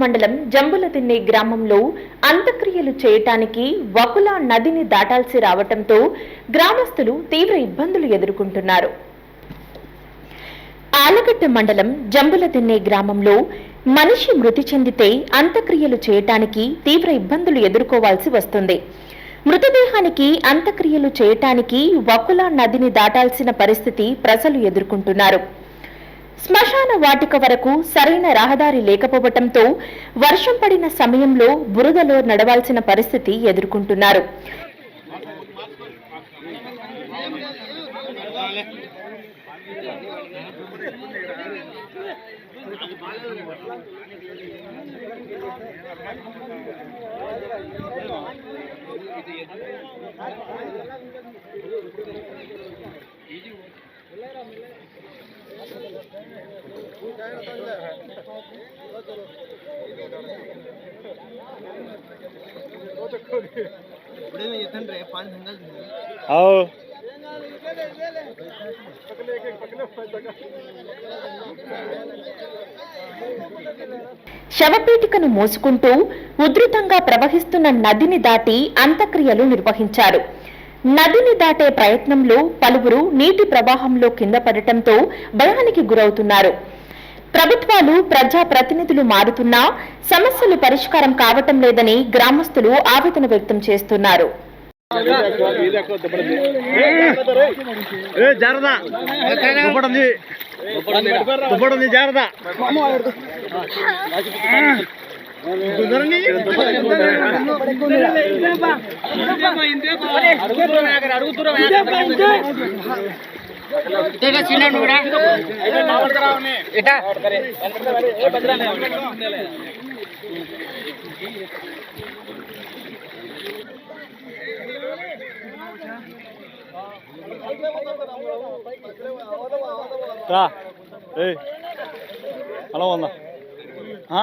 మండలం జంబులదిన్నె గ్రామంలో అంత్యక్రియలు చేయటానికి వకుల నదిని దాటాల్సి రావటంతో గ్రామస్తులు తీవ్ర ఇబ్బందులు ఎదుర్కొంటున్నారు. ఆలగడ్డ మండలం జంబులదిన్నె గ్రామంలో మనిషి మృతి చెందితే అంత్యక్రియలు చేయటానికి తీవ్ర ఇబ్బందులు ఎదుర్కోవాల్సి వస్తుంది. మృతదేహానికి అంత్యక్రియలు చేయటానికి వకుల నదిని దాటాల్సిన పరిస్థితి ప్రజలు ఎదుర్కొంటున్నారు. శ్మశాన వాటిక వరకు సరైన రహదారి లేకపోవటంతో వర్షం పడిన సమయంలో బురదలో నడవాల్సిన పరిస్థితి ఎదుర్కొంటున్నారు. आओ। శవపీఠికను మోసుకుంటూ ఉధృతంగా ప్రవహిస్తున్న నదిని దాటి అంతక్రియలు నిర్వహించారు. నదిని దాటే ప్రయత్నంలో పలువురు నీటి ప్రవాహంలో కింద పడటంతో భయానికి గురవుతున్నారు. ప్రభుత్వాలు ప్రజా ప్రతినిధులు మారుతున్నా సమస్యలు పరిష్కారం కావటం లేదని గ్రామస్తులు ఆవేదన వ్యక్తం చేస్తున్నారు. ఏ జాగ్రత్త దుప్పటుంది దుప్పటుంది జాగ్రత్త కుదరని రా. ఏ అలా ఉందా ఆ?